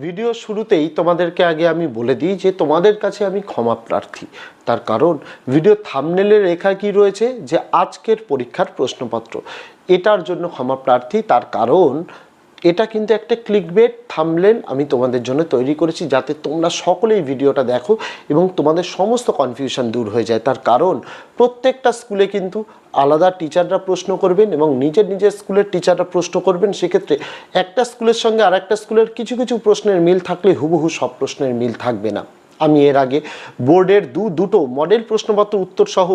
Video শুরুতেই তোমাদেরকে আগে আমি বলে দিই যে তোমাদের কাছে আমি ক্ষমা প্রার্থী। তার কারণ, ভিডিও থামনেলে রেখা কি রয়েছে? যে আজকের পরীক্ষার প্রশ্নপত্র। এটার জন্য ক্ষমা প্রার্থী। তার কারণ এটা কিন্তু একটা ক্লিকবেট থামলেন আমি তোমাদের জন্য তৈরি করেছি যাতে তোমরা সকলেই ভিডিওটা দেখো এবং তোমাদের সমস্ত কনফিউশন দূর হয়ে যায়। তার কারণ, প্রত্যেকটা স্কুলে কিন্তু আলাদা টিচাররা প্রশ্ন করবেন এবং নিজের নিজের স্কুলের টিচাররা প্রশ্ন করবেন। সেক্ষেত্রে একটা স্কুলের সঙ্গে আর একটা স্কুলের কিছু কিছু প্রশ্নের মিল থাকলে হুবহু সব প্রশ্নের মিল থাকবে না। আমি এর আগে বোর্ডের দু দুটো মডেল প্রশ্নপত্র উত্তর সহ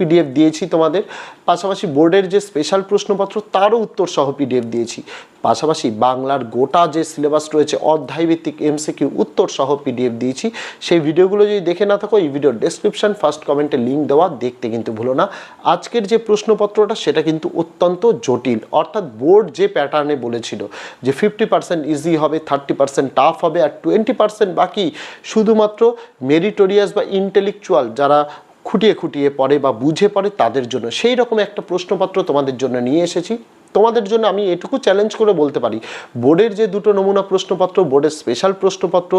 পিডিএফ দিয়েছি তোমাদের। পাশাপাশি বোর্ডের যে স্পেশাল প্রশ্নপত্র, তারও উত্তর সহ পিডিএফ দিয়েছি। পাশাপাশি বাংলার গোটা যে সিলেবাস রয়েছে, অধ্যায়ভিত্তিক এমসিকিউ উত্তর সহ পিডিএফ দিয়েছি। সেই ভিডিওগুলো যদি দেখে না থাকো, এই ভিডিওর ডেসক্রিপশন ফার্স্ট কমেন্টে লিঙ্ক দেওয়া, দেখতে কিন্তু ভুলো না। আজকের যে প্রশ্নপত্রটা, সেটা কিন্তু অত্যন্ত জটিল। অর্থাৎ বোর্ড যে প্যাটার্নে বলেছিল যে ফিফটি পার্সেন্ট ইজি হবে থার্টি পার্সেন্ট টাফ হবে, আর টোয়েন্টি পার্সেন্ট বাকি, শুধুমাত্র মেরিটোরিয়াস বা ইন্টেলেকচুয়াল যারা খুঁটিয়ে খুঁটিয়ে পড়ে বা বুঝে পড়ে তাদের জন্য। সেই রকম একটা প্রশ্নপত্র তোমাদের জন্য নিয়ে এসেছি। তোমাদের জন্য আমি এটুকু চ্যালেঞ্জ করে বলতে পারি। বোর্ডের যে দুটো নমুনা প্রশ্নপত্র, বোর্ডের স্পেশাল প্রশ্নপত্র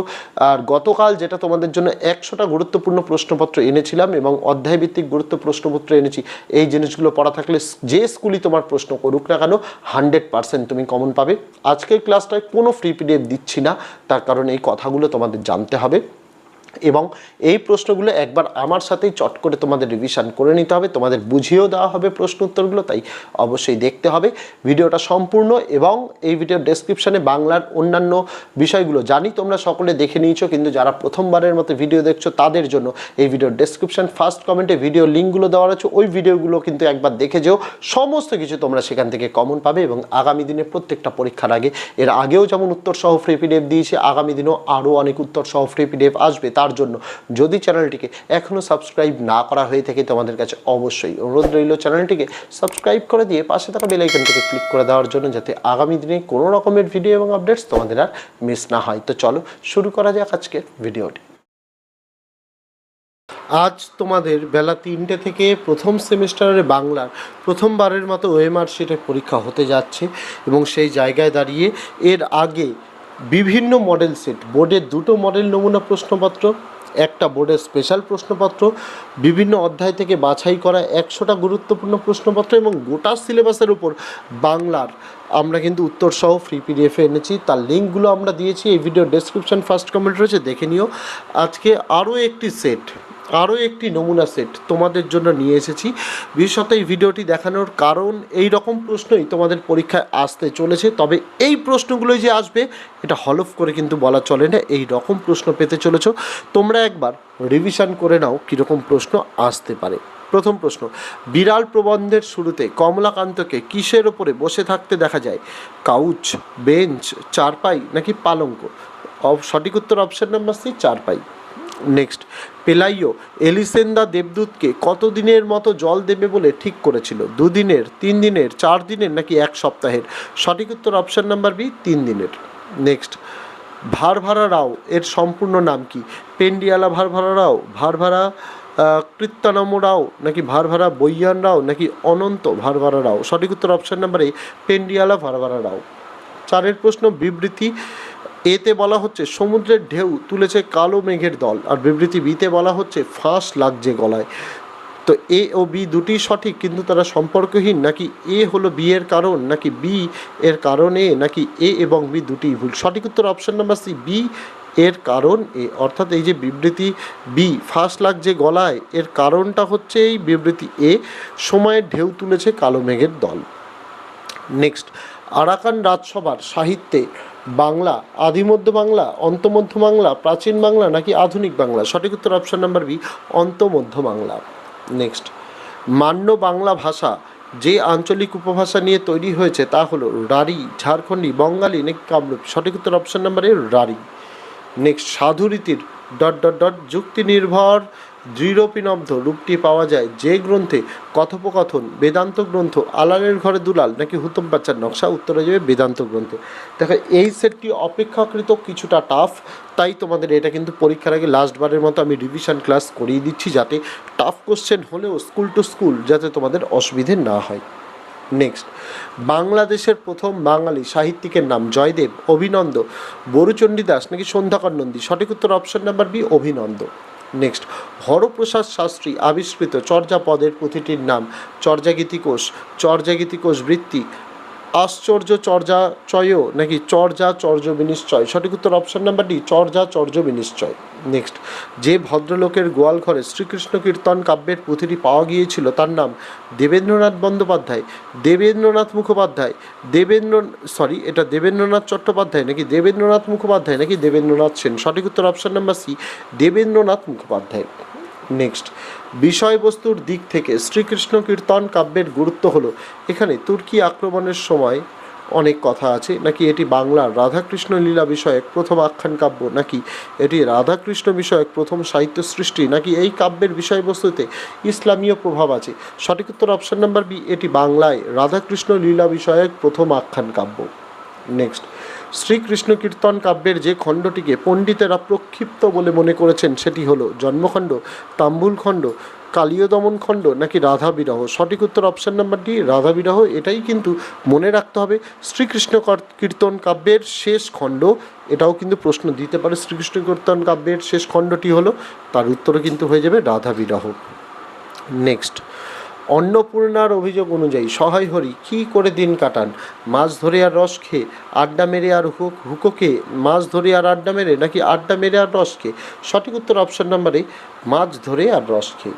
আর গতকাল যেটা তোমাদের জন্য একশোটা গুরুত্বপূর্ণ প্রশ্নপত্র এনেছিলাম এবং অধ্যায়ভিত্তিক গুরুত্ব প্রশ্নপত্র এনেছি, এই জিনিসগুলো পড়া থাকলে যে স্কুলই তোমার প্রশ্ন করুক না কেন হান্ড্রেড পার্সেন্ট তুমি কমন পাবে। আজকের ক্লাসটায় কোনো ফ্রি পিডিএফ দিচ্ছি না। তার কারণ এই কথাগুলো তোমাদের জানতে হবে। এবং এই প্রশ্নগুলো একবার আমার সাথেই চট করে তোমাদের রিভিশন করে নিতে হবে। তোমাদের বুঝিয়েও দেওয়া হবে প্রশ্ন উত্তরগুলো তাই অবশ্যই দেখতে হবে। ভিডিওটা সম্পূর্ণ এবং এই ভিডিওর ডেসক্রিপশানে বাংলার অন্যান্য বিষয়গুলো জানি, তোমরা সকলে দেখে নিয়েছো, কিন্তু যারা প্রথমবারের মতো ভিডিও দেখছ, তাদের জন্য এই ভিডিওর ডেসক্রিপশন ফার্স্ট কমেন্টে ভিডিও লিঙ্কগুলো দেওয়া আছে ওই ভিডিওগুলো কিন্তু একবার দেখে যেও। সমস্ত কিছু তোমরা সেখান থেকে কমন পাবে এবং আগামী দিনে প্রত্যেকটা পরীক্ষার আগে, এর আগেও যেমন উত্তর সহ ফ্রি পিডিএফ দিয়েছি, আগামী দিনেও আরও অনেক উত্তর সহ ফ্রি পিডিএফ আসবে, তার জন্য। যদি চ্যানেলটিকে এখনও সাবস্ক্রাইব না করা হয়ে থাকে, তোমাদের কাছে অবশ্যই অনুরোধ রইল চ্যানেলটিকে সাবস্ক্রাইব করে দিয়ে পাশে থাকা বেল আইকনটিকে ক্লিক করে দেওয়ার জন্য যাতে আগামী দিনে কোনো রকমের ভিডিও এবং আপডেটস তোমাদের আর মিস না হয়। তো চলো শুরু করা যাক আজকের ভিডিওটি। আজ তোমাদের বেলা তিনটে থেকে প্রথম সেমিস্টারের বাংলার প্রথমবারের মতো ওএমআর শিটের পরীক্ষা হতে যাচ্ছে এবং সেই জায়গায় দাঁড়িয়ে এর আগে বিভিন্ন মডেল সেট বোর্ডের দুটো মডেল নমুনা প্রশ্নপত্র, একটা বোর্ডের স্পেশাল প্রশ্নপত্র, বিভিন্ন অধ্যায় থেকে বাছাই করা একশোটা গুরুত্বপূর্ণ প্রশ্নপত্র এবং গোটা সিলেবাসের উপর বাংলার আমরা কিন্তু উত্তর সহ ফ্রি পিডিএফে এনেছি। তার লিঙ্কগুলো আমরা দিয়েছি, এই ভিডিও ডেসক্রিপশন ফার্স্ট কমেন্ট রয়েছে, দেখে নিও। আজকে আরও একটি সেট আরও একটি নমুনা সেট তোমাদের জন্য নিয়ে এসেছি। বিশেষত এই ভিডিওটি দেখানোর কারণ এই রকম প্রশ্নই তোমাদের পরীক্ষায় আসতে চলেছে। তবে এই প্রশ্নগুলোই যে আসবে, এটা হলফ করে কিন্তু বলা চলে না। এই রকম প্রশ্ন পেতে চলেছ। তোমরা একবার রিভিশন করে নাও কীরকম প্রশ্ন আসতে পারে। প্রথম প্রশ্ন, বিড়াল প্রবন্ধের শুরুতে কমলাকান্তকে কিসের ওপরে বসে থাকতে দেখা যায়? কাউচ বেঞ্চ চারপাই নাকি পালঙ্ক? সঠিক উত্তর অপশন নাম্বার সি চারপাই। নেক্সট। পেলাইও, এলিসেন্দা দেবদূতকে কত দিনের মতো জল দেবে বলে ঠিক করেছিল? দুদিনের তিন দিনের চার দিনের নাকি এক সপ্তাহের? সঠিক উত্তর অপশন নাম্বার বি তিন দিনের নেক্সট ভারভারা রাও, এর সম্পূর্ণ নাম কি? পেন্ডিয়ালা ভারভারা রাও, ভারভারা কৃত্তানম রাও, নাকি ভারভারা বৈয়ান রাও, নাকি অনন্ত ভারভারা রাও? সঠিক উত্তর option number A Pendyala Varavara Rao. চারের প্রশ্ন, বিবৃতি এতে বলা হচ্ছে, সমুদ্রের ঢেউ তুলেছে কালো মেঘের দল, আর বিবৃতি বিতে বলা হচ্ছে, ফাঁস লাগছে গলায়। তো এ ও বি দুটি সঠিক, কিন্তু তারা সম্পর্কহীন, নাকি এ হলো বি এর কারণ, নাকি বি এর কারণ, নাকি এ এবং বি দুটি ভুল? সঠিক উত্তর অপশন নাম্বার সি বি এর কারণ এ। অর্থাৎ এই যে বিবৃতি বি ফাঁস লাগছে গলায়, এর কারণটা হচ্ছে এই বিবৃতি এ, সময়ের ঢেউ তুলেছে কালো মেঘের দল। নেক্সট আরাকান রাজসভার সাহিত্যে বাংলা, আদিমধ্য বাংলা, অন্তমধ্য বাংলা, প্রাচীন বাংলা নাকি আধুনিক বাংলা? সঠিক উত্তর অপশন নাম্বার বি অন্তমধ্য বাংলা। নেক্সট মান্য বাংলা ভাষা যে আঞ্চলিক উপভাষা নিয়ে তৈরি হয়েছে তা হলো রাঢ়ী, ঝাড়খণ্ডী, বঙ্গালী নাকি কামরূপ? সঠিক উত্তর অপশন নাম্বার রাঢ়ী। নেক্সট সাধুরীতির ডট ডট ডট যুক্তি নির্ভর দৃঢ়পিনব্ধ রূপটি পাওয়া যায় যে গ্রন্থে কথোপকথন, বেদান্ত গ্রন্থ, আলালের ঘরে দুলাল নাকি হুতম বাচ্চার নকশা, উত্তরে যাবে বেদান্ত গ্রন্থে। দেখো, এই সেটটি অপেক্ষাকৃত কিছুটা টাফ তাই তোমাদের এটা কিন্তু পরীক্ষার আগে লাস্টবারের মতো আমি রিভিশন ক্লাস করিয়ে দিচ্ছি যাতে টাফ কোশ্চেন হলেও স্কুল টু স্কুল যাতে তোমাদের অসুবিধে না হয়। নেক্সট বাংলাদেশের প্রথম বাঙালি সাহিত্যিকের নাম জয়দেব, অভিনন্দ, বরুচণ্ডী দাস নাকি সন্ধ্যাকর নন্দী সঠিক উত্তর অপশন নাম্বার বি অভিনন্দ। নেক্সট হরপ্রসাদ শাস্ত্রী আবিষ্কৃত চর্যা পদের পুঁথিটির নাম চর্যাগীতিকোষ চর্যাগীতি কোষ বৃত্তি আশ্চর্য চর্যা চয় নাকি চর্যা চর্য বিনিশ্চয় সঠিক উত্তর option number D Charya Charya Binishchay next, যে ভদ্রলোকের গোয়াল ঘরে শ্রীকৃষ্ণ কীর্তন কাব্যের পুঁথিটি পাওয়া গিয়েছিল, তার নাম দেবেন্দ্রনাথ বন্দ্যোপাধ্যায়, দেবেন্দ্রনাথ মুখোপাধ্যায়, দেবেন্দ্র সরি এটা দেবেন্দ্রনাথ চট্টোপাধ্যায় নাকি দেবেন্দ্রনাথ মুখোপাধ্যায় নাকি দেবেন্দ্রনাথ সেন? সঠিক উত্তর option number C, Debendranath Mukhopadhyay. Next. বিষয়বস্তুর দিক থেকে শ্রীকৃষ্ণ কীর্তন কাব্যের গুরুত্ব হলো, এখানে তুর্কি আক্রমণের সময় অনেক কথা আছে, নাকি এটি বাংলার রাধাকৃষ্ণ লীলা বিষয়ক প্রথম আখ্যান কাব্য, নাকি এটি রাধাকৃষ্ণ বিষয়ক প্রথম সাহিত্য সৃষ্টি, নাকি এই কাব্যের বিষয়বস্তুতে ইসলামীয় প্রভাব আছে? সঠিক উত্তর অপশন নাম্বার বি এটি বাংলায় রাধাকৃষ্ণ লীলা বিষয়ক প্রথম আখ্যান কাব্য। নেক্সট শ্রীকৃষ্ণ কীর্তন কাব্যের যে খণ্ডটিকে পণ্ডিতেরা প্রক্ষিপ্ত বলে মনে করেছেন, সেটি হলো জন্মখণ্ড, তাম্বুল খণ্ড কালীয় দমন খণ্ড নাকি রাধা বিরহ? সঠিক উত্তর অপশন নাম্বার ডি রাধা বিরহ। এটাই কিন্তু মনে রাখতে হবে শ্রীকৃষ্ণ কীর্তন কাব্যের শেষ খণ্ড। এটাও কিন্তু প্রশ্ন দিতে পারে শ্রীকৃষ্ণ কীর্তন কাব্যের শেষ খণ্ডটি হলো, তার উত্তরও কিন্তু হয়ে যাবে রাধা বিরহ। নেক্সট অন্নপূর্ণার অভিযোগ অনুযায়ী সহায় হরি কী করে দিন কাটান? মাছ ধরে আর রস খেয়ে আড্ডা মেরে আর হুক, হুকোকে মাছ ধরে আর আড্ডা মেরে নাকি আড্ডা মেরে আর রস খেয়ে? সঠিক উত্তর অপশন নাম্বারে মাছ ধরে আর রস খেয়ে।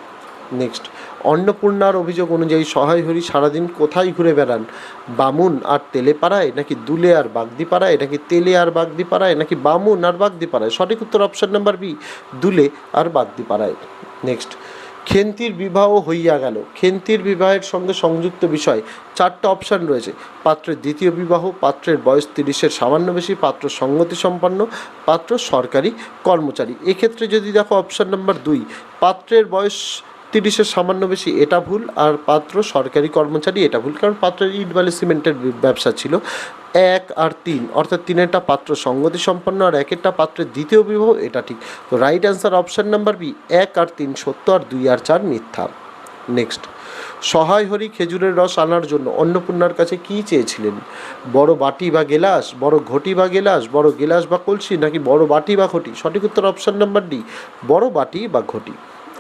নেক্সট, অন্নপূর্ণার অভিযোগ অনুযায়ী সহায় হরি সারাদিন কোথায় ঘুরে বেড়ান? বামুন আর তেলে পাড়ায় নাকি দুলে আর বাগদি পাড়ায় নাকি তেলে আর বাগদি পাড়ায় নাকি বামুন আর বাগদি পাড়ায় সঠিক উত্তর অপশন নাম্বার বি, দুলে আর বাগদি পাড়ায় নেক্সট খেন্তির বিবাহ হইয়া গেল। খেন্তির বিবাহের সঙ্গে সংযুক্ত বিষয়, চারটা অপশান রয়েছে। পাত্রের দ্বিতীয় বিবাহ, পাত্রের বয়স তিরিশের সামান্য বেশি, পাত্র সঙ্গতি সম্পন্ন, পাত্র সরকারি কর্মচারী। এক্ষেত্রে যদি দেখো অপশান নাম্বার দুই, পাত্রের বয়স তিরিশের সামান্য বেশি এটা ভুল আর পাত্র সরকারি কর্মচারী এটা ভুল, কারণ পাত্রের ইট বালি সিমেন্টের ব্যবসা ছিল। এক আর তিন, অর্থাৎ তিনেরটা পাত্র সঙ্গতি সম্পন্ন আর একেরটা পাত্রের দ্বিতীয় বিবাহ, এটা ঠিক। তো right answer option number B এক আর তিন সত্য আর দুই আর চার মিথ্যা। নেক্সট সহায় হরি খেজুরের রস আনার জন্য অন্নপূর্ণার কাছে কী চেয়েছিলেন? বড় বাটি বা গেলাস, বড় ঘটি বা গেলাস, বড় গেলাস বা কলসি, নাকি বড় বাটি বা ঘটি? সঠিক উত্তর অপশান নাম্বার ডি বড় বাটি বা ঘটি।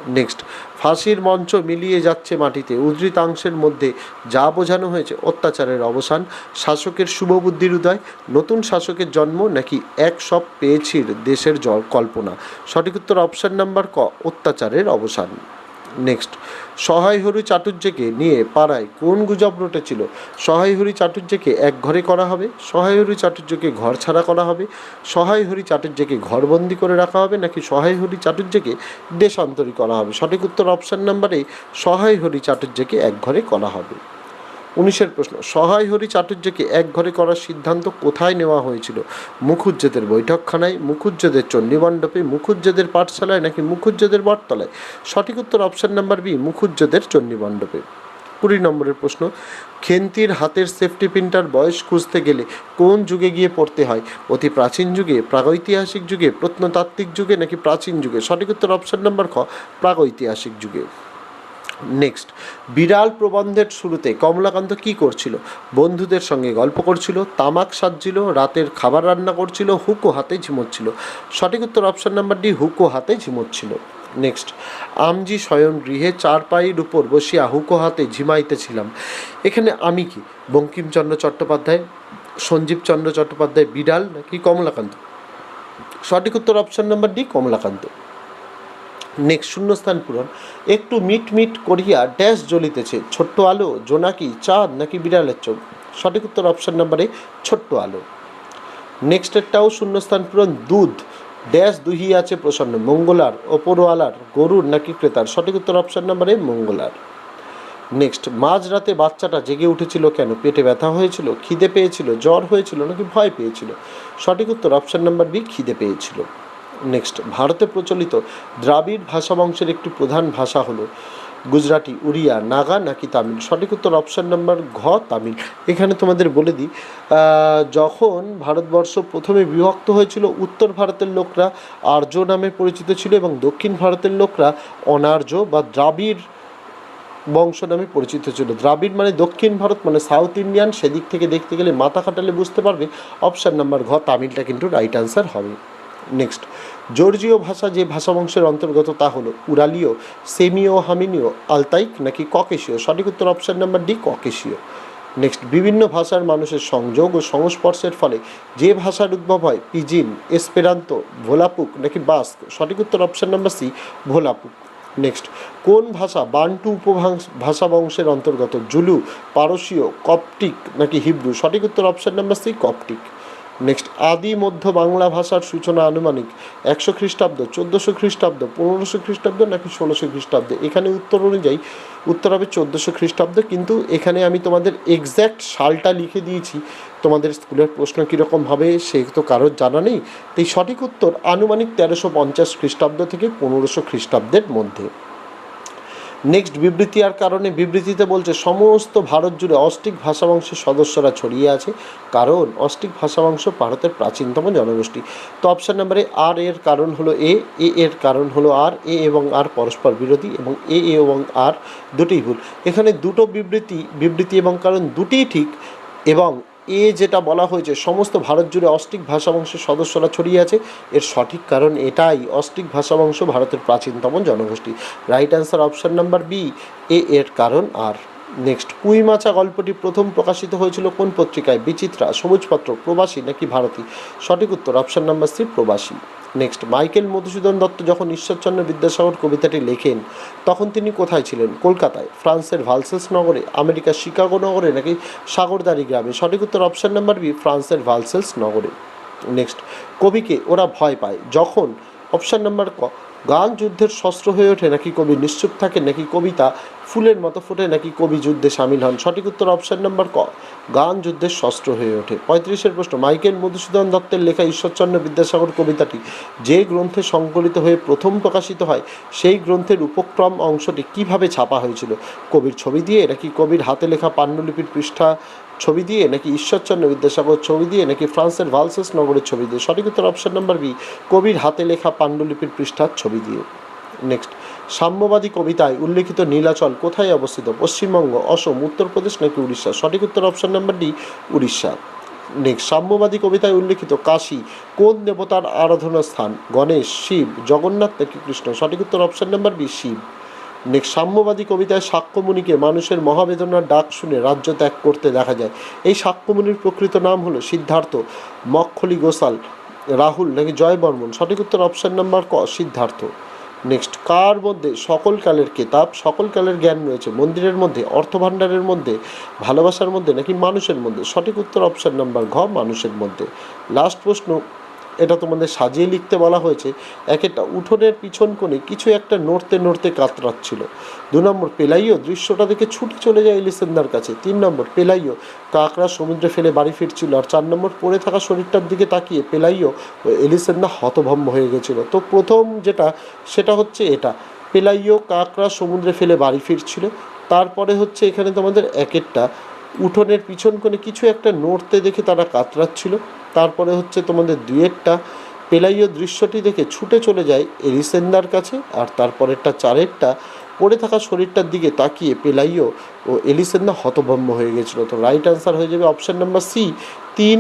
নেক্সট। ফাঁসির মঞ্চ মিলিয়ে যাচ্ছে মাটিতে। উদ্ধৃতাংশের মধ্যে যা বোঝানো হয়েছে অত্যাচারের অবসান, শাসকের শুভবুদ্ধির উদয়, নতুন শাসকের জন্ম নাকি এক সব পেয়েছির দেশের জল কল্পনা সঠিক উত্তর অপশান নাম্বার ক, অত্যাচারের অবসান। নেক্সট। সহায় হরি চাটুর্যকে নিয়ে পাড়ায় কোন গুজব রটেছিল? সহায় হরি চাটুর্যকে এক ঘরে করা হবে? সহায় হরি চাটুর্যকে ঘর ছাড়া করা হবে? সহায় হরি চাটুর্যকে ঘরবন্দি করে রাখা হবে? নাকি সহায় হরি চাটুর্যকে দেশান্তরী করা হবে? সঠিক উত্তর অপশান নাম্বারে সহায় হরি চাটুর্যকে এক ঘরে করা হবে। উনিশের প্রশ্ন, সহায় হরি চাটুর্যকে এক ঘরে করার সিদ্ধান্ত কোথায় নেওয়া হয়েছিল? মুখুজ্জেদের বৈঠকখানায় মুখুজ্জেদের চণ্ডীমণ্ডপে মুখুজ্জেদের পাঠশালায় নাকি মুখুজ্জেদের বটতলায়? সঠিক উত্তর অপশন নাম্বার বি মুখুজ্জেদের চণ্ডীমণ্ডপে। কুড়ি নম্বরের প্রশ্ন, খেন্তির হাতের সেফটি পিনটার বয়স খুঁজতে গেলে কোন যুগে গিয়ে পড়তে হয়? অতি প্রাচীন যুগে, প্রাগৈতিহাসিক যুগে, প্রত্নতাত্ত্বিক যুগে নাকি প্রাচীন যুগে? সঠিক উত্তর অপশন নাম্বার খ, প্রাগৈতিহাসিক যুগে। নেক্সট বিড়াল প্রবন্ধের শুরুতে কমলাকান্ত কি করছিল? বন্ধুদের সঙ্গে গল্প করছিল, তামাক সাজছিল, রাতের খাবার রান্না করছিল, হুকো হাতে ঝিমোচ্ছিল। সঠিক উত্তর অপশন নাম্বার ডি হুকো হাতে ঝিমোচ্ছিল। নেক্সট আমজি শয়ন গৃহে চার পায়ের উপর বসিয়া হুকো হাতে ঝিমাইতেছিলাম। এখানে আমি কি, বঙ্কিমচন্দ্র চট্টোপাধ্যায় সঞ্জীবচন্দ্র চট্টোপাধ্যায় বিড়াল নাকি কমলাকান্ত? সঠিক উত্তর option number D Kamalakanta. Next শূন্যস্থান পূরণ। একটু মিট মিট করিয়া ড্যাশ জ্বলিতেছে, ছোট্ট আলো জোনাকি চাঁদ, নাকি বিড়ালের চোখ? সঠিক উত্তর অপশন নাম্বারে ছোট্ট আলো। নেক্সটেরটাও শূন্যস্থান পূরণ, দুধ। ড্যাশ দুহি আছে প্রসন্ন, মঙ্গলার, ওপরওয়ালার, গরুর নাকি ক্রেতার? সঠিক উত্তর অপশন নাম্বারে মঙ্গলার। নেক্সট, মাঝরাতে বাচ্চাটা জেগে উঠেছিল কেন? পেটে ব্যথা হয়েছিল, খিদে পেয়েছিল, জ্বর হয়েছিল, নাকি ভয় পেয়েছিল? সঠিক উত্তর অপশন নাম্বার বি, খিদে পেয়েছিল। নেক্সট ভারতে প্রচলিত দ্রাবিড় ভাষা বংশের একটি প্রধান ভাষা হলো গুজরাটি, উড়িয়া, নাগা নাকি তামিল। সঠিক উত্তর অপশান নাম্বার ঘ, তামিল। এখানে তোমাদের বলে দিই যখন ভারতবর্ষ প্রথমে বিভক্ত হয়েছিল, উত্তর ভারতের লোকরা আর্য নামে পরিচিত ছিল এবং দক্ষিণ ভারতের লোকরা অনার্য বা দ্রাবিড় বংশ নামে পরিচিত ছিল। দ্রাবিড় মানে দক্ষিণ ভারত মানে সাউথ ইন্ডিয়ান। সেদিক থেকে দেখতে গেলে মাথা খাটালে বুঝতে পারবে। অপশান নাম্বার ঘ, তামিলটা কিন্তু রাইট অ্যান্সার হবে। নেক্সট জর্জীয় ভাষা যে ভাষা বংশের অন্তর্গত তা হলো উরালীয় সেমিও হামিনীয়, আলতাইক নাকি ককেশীয়? সঠিক উত্তর অপশান নাম্বার ডি ককেশীয়। নেক্সট বিভিন্ন ভাষার মানুষের সংযোগ ও সংস্পর্শের ফলে যে ভাষার উদ্ভব হয়, পিজিন, এসপেরান্তো, ভোলাপুক নাকি বাস্ক? সঠিক উত্তর option number C Volapuk. Next কোন ভাষা বান্টু উপভাষা ভাষা বংশের অন্তর্গত? জুলু, পারসীয়, কপটিক নাকি হিব্রু? সঠিক উত্তর option number C Coptic. Next, আদি মধ্য বাংলা ভাষার সূচনা আনুমানিক একশো খ্রিস্টাব্দ, চোদ্দোশো খ্রিস্টাব্দ, পনেরোশো খ্রিস্টাব্দ নাকি ষোলোশো খ্রিস্টাব্দ? এখানে উত্তর অনুযায়ী উত্তর হবে চোদ্দোশো খ্রিস্টাব্দ, কিন্তু এখানে আমি তোমাদের এক্স্যাক্ট সালটা লিখে দিয়েছি। তোমাদের স্কুলের প্রশ্ন কীরকম হবে সে তো কারোর জানা নেই। তাই সঠিক উত্তর আনুমানিক তেরোশো পঞ্চাশ খ্রিস্টাব্দ থেকে পনেরোশো খ্রিস্টাব্দের মধ্যে। নেক্সট বিবৃতি আর কারণে বিবৃতিতে বলছে, সমস্ত ভারত জুড়ে অস্টিক ভাষাবংশের সদস্যরা ছড়িয়ে আছে, কারণ অস্টিক ভাষাবংশ ভারতের প্রাচীনতম জনগোষ্ঠী। তো অপশান নাম্বারে আর এর কারণ হলো এ এ এর কারণ হলো আর এ এবং আর পরস্পর বিরোধী, এবং এ এবং আর দুটোই ভুল। এখানে দুটো বিবৃতি বিবৃতি এবং কারণ দুটিই ঠিক, এবং এ যেটা বলা হয়েছে, সমস্ত ভারত জুড়ে অস্টিক ভাষাবংশের সদস্যরা ছড়িয়ে আছে। এর সঠিক কারণ এটাই অস্টিক ভাষাবংশ ভারতের প্রাচীনতম জনগোষ্ঠী। Right answer option number B এ এর কারণ আর। নেক্সট কুইমাচা গল্পটি প্রথম প্রকাশিত হয়েছিল কোন পত্রিকায়? বিচিত্রা, সবুজপত্র, প্রবাসী নাকি ভারতী? সঠিক উত্তর option number C Prabasi. Next Michael Madhusudan Dutta যখন ঈশ্বরচন্দ্র বিদ্যাসাগর কবিতাটি লেখেন, তখন তিনি কোথায় ছিলেন? কলকাতায়, ফ্রান্সের ভালসেস নগরে, আমেরিকার শিকাগো নগরে নাকি সাগরদারি গ্রামে? সঠিক উত্তর অপশান নাম্বার বি, ফ্রান্সের ভালসেলস নগরে। নেক্সট কবিকে ওরা ভয় পায়। যখন, অপশান নাম্বার ক গান যুদ্ধের শস্ত্র হয়ে ওঠে, নাকি কবি নিশ্চুপ থাকে, নাকি কবিতা ফুলের মতো ফোটে, নাকি কবি যুদ্ধে সামিল হন? সঠিক উত্তর অপশান নাম্বার ক, গান যুদ্ধের শস্ত্র হয়ে ওঠে। পঁয়ত্রিশের প্রশ্ন, মাইকেল মধুসূদন দত্তের লেখা ঈশ্বরচন্দ্র বিদ্যাসাগর কবিতাটি যে গ্রন্থে সংকলিত হয়ে প্রথম প্রকাশিত হয়, সেই গ্রন্থের উপক্রম অংশটি কীভাবে ছাপা হয়েছিল? কবির ছবি দিয়ে, নাকি কবির হাতে লেখা পাণ্ডুলিপির পৃষ্ঠা ছবি দিয়ে, নাকি ঈশ্বরচন্দ্র বিদ্যাসাগর ছবি দিয়ে, নাকি ফ্রান্সের ভালসেস নগরের ছবি দিয়ে? সঠিক উত্তর অপশন নাম্বার বি, কবির হাতে লেখা পাণ্ডুলিপির পৃষ্ঠার ছবি দিয়ে। নেক্সট, সাম্যবাদী কবিতায় উল্লেখিত নীলাচল কোথায় অবস্থিত? পশ্চিমবঙ্গ, অসম, উত্তরপ্রদেশ নাকি উড়িষ্যা? সঠিক উত্তর option number D, Orissa. Next, সাম্যবাদী কবিতায় উল্লেখিত কাশী, কোন দেবতার আরাধনা স্থান গণেশ, শিব, জগন্নাথ নাকি কৃষ্ণ? সঠিক উত্তর অপশন নাম্বার বি, শিব। সাম্যবাদী কবিতায় সাক্ষ্যমুনিকে মানুষের মহাবেদনার ডাক শুনে রাজ্য ত্যাগ করতে দেখা যায়। এই সাক্ষ্যমুনির প্রকৃত নাম হলো সিদ্ধার্থ মক্ষলি গোসাল, রাহুল নাকি জয় বর্মন? সঠিক উত্তর অপশন নাম্বার ক, সিদ্ধার্থ। নেক্সট কার মধ্যে সকল কালের কেতাব, সকল কালের জ্ঞান রয়েছে? মন্দিরের মধ্যে, অর্থভাণ্ডারের মধ্যে, ভালোবাসার মধ্যে নাকি মানুষের মধ্যে? সঠিক উত্তর অপশন নাম্বার ঘ, মানুষের মধ্যে। লাস্ট প্রশ্ন এটা তোমাদের সাজিয়ে লিখতে বলা হয়েছে, এক একটা উঠোনের পিছন কোণে কিছু একটা নড়তে নড়তে কাতরাচ্ছিল। দু নম্বর, পেলাইও দৃশ্যটা দেখে ছুটে চলে যায় এলিসেন্দার কাছে। তিন নম্বর, পেলাইও কাকড়া সমুদ্রে ফেলে বাড়ি ফিরছিল আর চার নম্বর, পড়ে থাকা শরীরটার দিকে তাকিয়ে পেলাইও ও এলিসেন্দা হতভম্ব হয়ে গেছিল। তো প্রথম যেটা, সেটা হচ্ছে এটা। পেলাইও কাকড়া সমুদ্রে ফেলে বাড়ি ফিরছিল, তারপরে হচ্ছে এখানে তোমাদের একেরটা উঠোনের পিছন কোণে কিছু একটা নড়তে দেখে তারা কাতরাচ্ছিল। তারপরে হচ্ছে তোমাদের দুয়েরটা পেলাইও দৃশ্যটি দেখে ছুটে চলে যায় এরিসেন্দার কাছে আর তারপরেরটা চারেরটা পড়ে থাকা শরীরটার দিকে তাকিয়ে পেলাইও ও এলিসেন্দা হতভম্ব হয়ে গেছিল। তো রাইট আনসার হয়ে যাবে অপশান নাম্বার সি, তিন,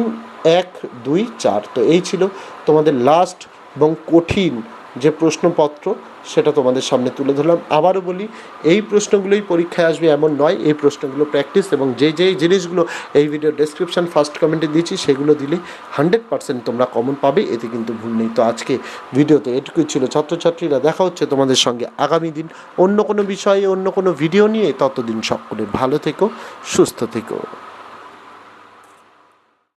এক, দুই, চার। তো এই ছিল তোমাদের লাস্ট এবং কঠিন যে প্রশ্নপত্র, সেটা তোমাদের সামনে তুলে ধরলাম। আবারও বলি, এই প্রশ্নগুলোই পরীক্ষায় আসবে এমন নয়, এই প্রশ্নগুলো প্র্যাকটিস এবং যে যে জিনিসগুলো এই ভিডিও ডেসক্রিপশন ফার্স্ট কমেন্টে দিয়েছি, সেগুলো দিলে হান্ড্রেড পার্সেন্ট তোমরা কমন পাবে, এতে কিন্তু ভুল নেই। তো আজকে ভিডিওতে এটুকুই ছিল ছাত্রছাত্রীরা, দেখা হচ্ছে তোমাদের সঙ্গে আগামী দিন অন্য কোনো বিষয়ে, অন্য কোনো ভিডিও নিয়ে। ততদিন সকলের ভালো থেকো, সুস্থ থেকো।